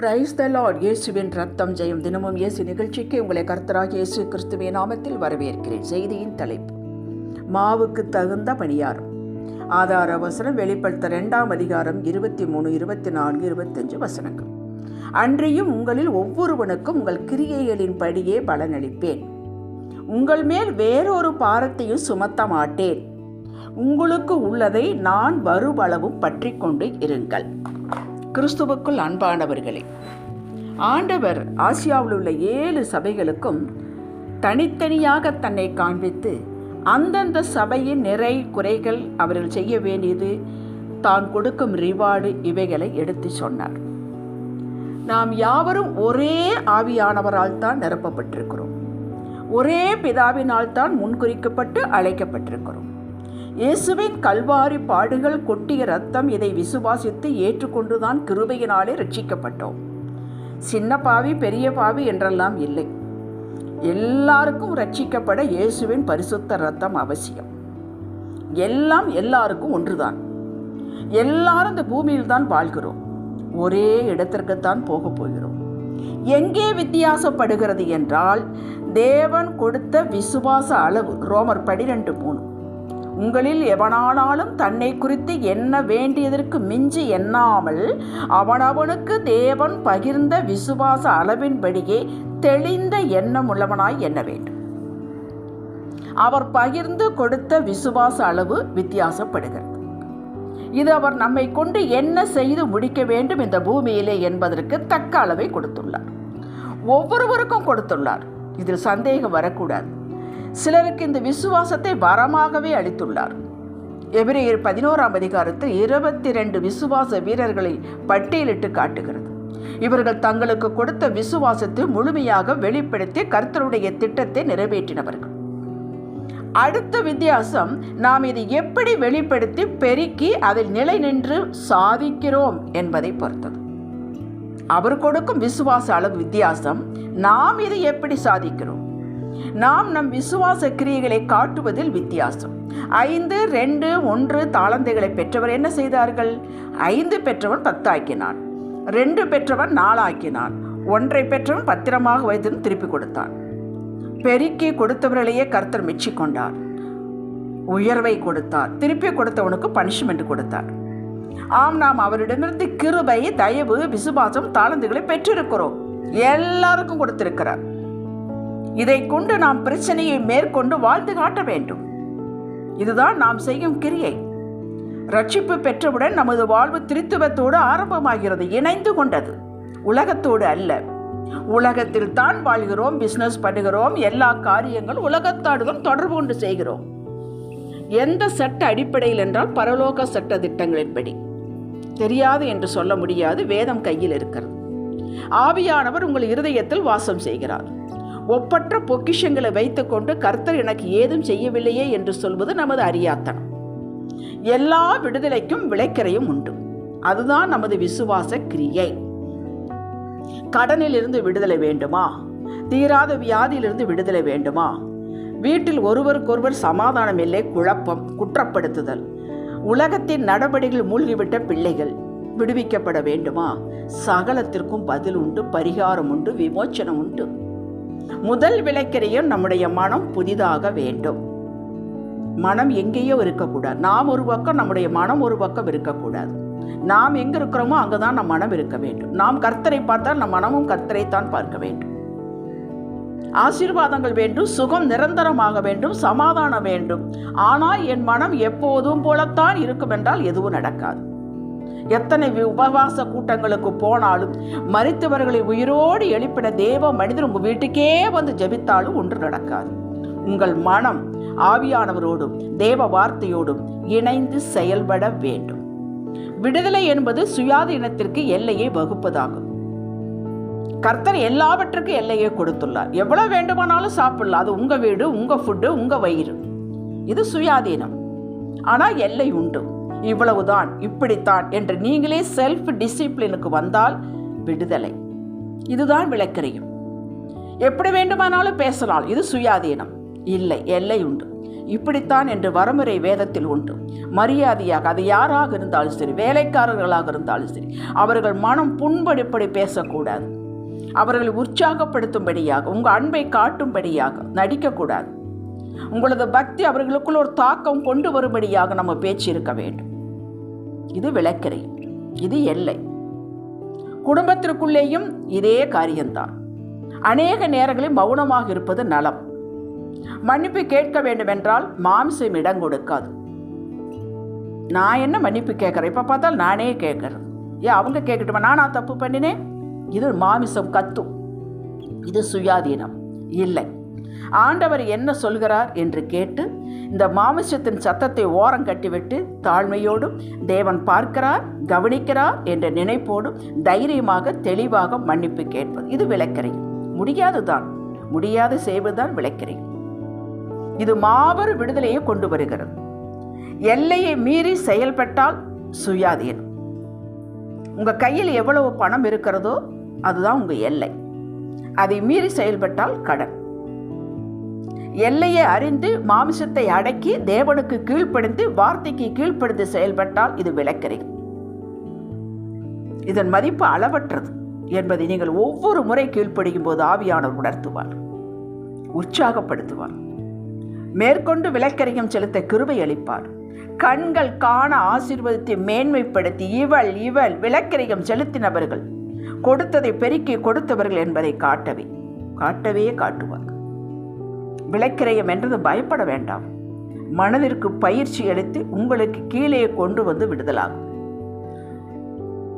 Praise the Lord இயேசுவின் ரத்தம் ஜெயம். தினமும் இயேசு நிகழ்ச்சிக்கு உங்களை கர்த்தராக இயேசு கிறிஸ்துவின் நாமத்தில் வரவேற்கிறேன். செய்தியின் தலைப்பு மாவுக்கு தகுந்த பணியாரம். ஆதார வசனம் வெளிப்படுத்த ரெண்டாம் அதிகாரம் இருபத்தி மூணு இருபத்தி நான்கு இருபத்தஞ்சு வசனங்கள். அன்றியும் உங்களில் ஒவ்வொருவனுக்கும் உங்கள் கிரியைகளின் படியே பலனளிப்பேன். உங்கள் மேல் வேறொரு பாரத்தையும் சுமத்த மாட்டேன். உங்களுக்கு உள்ளதை நான் வருவளவும் பற்றி கொண்டு இருங்கள். கிறிஸ்துவுக்குள் அன்பானவர்களே ஆண்டவர் ஆசியாவில் உள்ள ஏழு சபைகளுக்கும் தனித்தனியாக தன்னை காண்பித்து அந்தந்த சபையின் நிறை குறைகள் அவர்கள் செய்ய வேண்டியது தான் கொடுக்கும் ரிவார்டு இவைகளை எடுத்து சொன்னார். நாம் யாவரும் ஒரே ஆவியானவரால் தான் நிரப்பப்பட்டிருக்கிறோம். ஒரே பிதாவினால் தான் முன்குறிக்கப்பட்டு அழைக்கப்பட்டிருக்கிறோம். இயேசுவின் கல்வாரி பாடுகள் கொட்டிய ரத்தம் இதை விசுவாசித்து ஏற்றுக்கொண்டுதான் கிருபையினாலே ரட்சிக்கப்பட்டோம். சின்ன பாவி பெரிய பாவி என்றெல்லாம் இல்லை. எல்லாருக்கும் ரட்சிக்கப்பட இயேசுவின் பரிசுத்த ரத்தம் அவசியம். எல்லாம் எல்லாருக்கும் ஒன்றுதான். எல்லாரும் இந்த பூமியில் தான் வாழ்கிறோம். ஒரே இடத்திற்குத்தான் போக போகிறோம். எங்கே வித்தியாசப்படுகிறது என்றால் தேவன் கொடுத்த விசுவாச அளவு ரோமர் பனிரெண்டு மூணு. உங்களில் எவனானாலும் தன்னை குறித்து எண்ண வேண்டியதற்கு மிஞ்சி எண்ணாமல் அவனவனுக்கு தேவன் பகிர்ந்த விசுவாச அளவின்படியே தெளிந்த எண்ணம் உள்ளவனாய் எண்ண வேண்டும். அவர் பகிர்ந்து கொடுத்த விசுவாச அளவு வித்தியாசப்படுகிறது. இது அவர் நம்மை கொண்டு என்ன செய்து முடிக்க வேண்டும் இந்த பூமியிலே என்பதற்கு தக்க அளவை கொடுத்துள்ளார். ஒவ்வொருவருக்கும் கொடுத்துள்ளார். இதில் சந்தேகம் வரக்கூடாது. சிலருக்கு இந்த விசுவாசத்தை வரமாகவே அளித்துள்ளார். எபிரேயர் பதினோராம் அதிகாரத்தில் இருபத்தி ரெண்டு விசுவாச வீரர்களை பட்டியலிட்டு காட்டுகிறது. இவர்கள் தங்களுக்கு கொடுத்த விசுவாசத்தை முழுமையாக வெளிப்படுத்தி கர்த்தருடைய திட்டத்தை நிறைவேற்றினவர்கள். அடுத்த வித்தியாசம் நாம் இதை எப்படி வெளிப்படுத்தி பெருக்கி அதில் நிலை நின்று சாதிக்கிறோம் என்பதை பொறுத்தது. அவர் கொடுக்கும் விசுவாச அளவு வித்தியாசம் நாம் இதை எப்படி சாதிக்கிறோம்? நாம் நம் விசுவாச கிரியைகளை காட்டுவதில் வித்தியாசம். ஐந்து ரெண்டு ஒன்று தாளந்தைகளை பெற்றவர் என்ன செய்தார்கள்? ஐந்து பெற்றவன் பத்தாக்கினான். ரெண்டு பெற்றவன் நாலாக்கினான். ஒன்றை பெற்றவன் பத்திரமாக வைத்து திருப்பி கொடுத்தான். பெருக்கி கொடுத்தவர்களையே கர்த்தர் மெச்சிக்கொண்டார். உயர்வை கொடுத்தார். திருப்பி கொடுத்தவனுக்கு பனிஷ்மெண்ட் கொடுத்தார். ஆம் நாம் அவரிடமிருந்து கிருபை தயவு விசுவாசம் தாளந்துகளை பெற்றிருக்கிறோம். எல்லாருக்கும் கொடுத்திருக்கிறார். இதை கொண்டு நாம் பிரச்சனையை மேற்கொண்டு வாழ்ந்து காட்ட வேண்டும். இதுதான் நாம் செய்யும் கிரியை. ரட்சிப்பு பெற்றவுடன் நமது வாழ்வு திருத்துவத்தோடு ஆரம்பமாகிறது இணைந்து கொண்டது. உலகத்தோடு அல்ல. உலகத்தில் தான் வாழ்கிறோம் பிஸ்னஸ் பண்ணுகிறோம் எல்லா காரியங்களும் உலகத்தாடுகளும் தொடர்பு கொண்டு செய்கிறோம். எந்த சட்ட அடிப்படையில் என்றால் பரலோக சட்ட திட்டங்களின்படி. தெரியாது என்று சொல்ல முடியாது வேதம் கையில் இருக்கிறது. ஆவியானவர் உங்கள் இருதயத்தில் வாசம் செய்கிறார். ஒப்பற்ற பொக்கிஷங்களை வைத்துக்கொண்டு கர்த்தர் எனக்கு ஏதும் செய்யவில்லையே என்று சொல்வது நமது அறியாத்தனம். எல்லா விடுதலைக்கும் விளைக்கரையும் உண்டு. அதுதான் நமது விசுவாச கிரியை. கடனிலிருந்து விடுதலை வேண்டுமா? தீராத வியாதியிலிருந்து விடுதலை வேண்டுமா? வீட்டில் ஒருவருக்கொருவர் சமாதானம் இல்லை குழப்பம் குற்றப்படுத்துதல். உலகத்தின் நடவடிக்கைகள் மூழ்கிவிட்ட பிள்ளைகள் விடுவிக்கப்பட வேண்டுமா? சகலத்திற்கும் பதில் உண்டு பரிகாரம் உண்டு விமோச்சனம் உண்டு. முதல் விளக்கரையும் நம்முடைய மனம் புதிதாக வேண்டும். மனம் எங்கேயோ இருக்கக்கூடாது. நாம் ஒரு பக்கம் நம்முடைய மனம் ஒரு பக்கம் இருக்கக்கூடாது. நாம் எங்கே இருக்கிறோமோ அங்கே தான் நம் மனம் இருக்க வேண்டும். நாம் கர்த்தரை பார்த்தால் நம் மனமும் கர்த்தரைத்தான் பார்க்க வேண்டும். ஆசீர்வாதங்கள் வேண்டும் சுகம் நிரந்தரமாக வேண்டும் சமாதானம் வேண்டும். ஆனால் என் மனம் எப்போதும் போலத்தான் இருக்கும் என்றால் எதுவும் நடக்காது. எத்தனை உபவாச கூட்டங்களுக்கு போனாலும் மறித்தவர்களை உயிரோடு எழுப்பின தேவ மனிதர் உங்கள் வீட்டுக்கே வந்து ஜபித்தாலும் ஒன்று நடக்காது. உங்கள் மனம் ஆவியானவரோடும் தேவ வார்த்தையோடும் இணைந்து செயல்பட வேண்டும். விடுதலை என்பது சுயாதீனத்திற்கு எல்லையை வகுப்பதாகும். கர்த்தர் எல்லாவற்றுக்கும் எல்லையை கொடுத்துள்ளார். எவ்வளவு வேண்டுமானாலும் சாப்பிடலாம். அது உங்க வீடு உங்க ஃபுட்டு உங்க வயிறு. இது சுயாதீனம். ஆனால் எல்லை உண்டு. இவ்வளவுதான் இப்படித்தான் என்று நீங்களே செல்ஃப் டிசிப்ளினுக்கு வந்தால் விடுதலை. இதுதான் விளக்கறியும். எப்படி வேண்டுமானாலும் பேசலாம் இது சுயாதீனம். இல்லை எல்லை உண்டு. இப்படித்தான் என்று வரமுறை வேதத்தில் உண்டு. மரியாதையாக அது யாராக இருந்தாலும் சரி வேலைக்காரர்களாக இருந்தாலும் சரி அவர்கள் மனம் புண்படிப்படி பேசக்கூடாது. அவர்களை உற்சாகப்படுத்தும்படியாக உங்கள் அன்பை காட்டும்படியாக நடிக்கக்கூடாது. உங்களது பக்தி அவர்களுக்குள் ஒரு தாக்கம் கொண்டு வரும்படியாக நம்ம பேச்சு இருக்க வேண்டும். இது விளக்கரை இது எல்லை. குடும்பத்திற்குள்ளேயும் இதே காரியம்தான். அநேக நேரங்களில் மௌனமாக இருப்பது நலம். மன்னிப்பு கேட்க வேண்டுமென்றால் மாம்சம் இடம் கொடுக்காது. நான் என்ன மன்னிப்பு கேட்குறேன்? இப்போ பார்த்தால் நானே கேட்குறேன் ஏன் அவங்க கேட்கட்டுமா? நானா தப்பு பண்ணினேன்? இது மாமிசம் கத்தும். இது சுயாதீனம். இல்லை. ஆண்டவர் என்ன சொல்கிறார் என்று கேட்டு இந்த மாமிசத்தின் சத்தத்தை ஓரம் கட்டிவிட்டு தாழ்மையோடும் தேவன் பார்க்கிறார் கவனிக்கிறார் என்ற நினைப்போடும் தைரியமாக தெளிவாக மன்னிப்பு கேட்பது இது விளக்கரை முடியாதுதான் முடியாது செய்வதுதான் விளக்கரை இது மாபெரும் விடுதலையை கொண்டு வருகிறது. எல்லையை மீறி செயல்பட்டால் சுயாதீனம். உங்கள் கையில் எவ்வளவு பணம் இருக்கிறதோ அதுதான் உங்கள் எல்லை. அதை மீறி செயல்பட்டால் கடன். எல்லையை அறிந்து மாமிசத்தை அடக்கி தேவனுக்கு கீழ்ப்படிந்து வார்த்தைக்கு கீழ்ப்படுந்து செயல்பட்டால் இது விளக்கரை இதன் மதிப்பு அளவற்றது என்பதை நீங்கள் ஒவ்வொரு முறை கீழ்ப்படியும் போது ஆவியானவர் உணர்த்துவார் உற்சாகப்படுத்துவார். மேற்கொண்டு விளக்கரையும் செலுத்த கிருபை அளிப்பார். கண்கள் காண ஆசீர்வதித்து மேன்மைப்படுத்தி இவள் இவள் விளக்கரியம் செலுத்தினவர்கள் கொடுத்ததை பெருக்கி கொடுத்தவர்கள் என்பதை காட்டவே காட்டவே காட்டுவார். விளக்கிரயம் என்றது பயப்பட வேண்டாம். மனதிற்கு பயிற்சி அளித்து உங்களுக்கு கீழே கொண்டு வந்து விடுதலாகும்.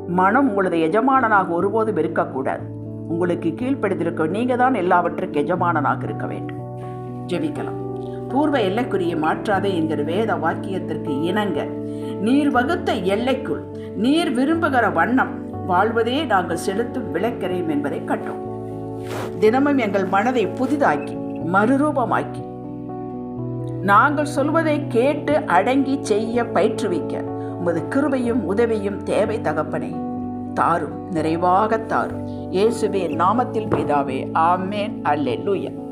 மனம் உங்களது எஜமானனாக ஒருபோதும் இருக்கக்கூடாது. உங்களுக்கு கீழ்ப்படுத்திருக்க நீங்கள் தான் எல்லாவற்றுக்கும் எஜமானனாக இருக்க வேண்டும். ஜெபிக்கலாம். பூர்வ எல்லைக்குரிய மாற்றாதே என்கிற வேத வாக்கியத்திற்கு இணங்க நீர் வகுத்த எல்லைக்குள் நீர் விரும்புகிற வண்ணம் வாழ்வதே நாங்கள் செலுத்தும் விளக்கரையும் என்பதை கட்டும் தினமும் எங்கள் மனதை புதிதாக்கி மறுரூபமாக்கி. நாங்கள் சொல்வதை கேட்டு அடங்கி செய்ய பயிற்றுவிக்க. உமது கிருபையும் உதவியும் தேவை தகப்பனே. தாரும் நிறைவாக தாரும். இயேசுவே நாமத்தில் பிதாவே. ஆமேன். அல்லேலூயா.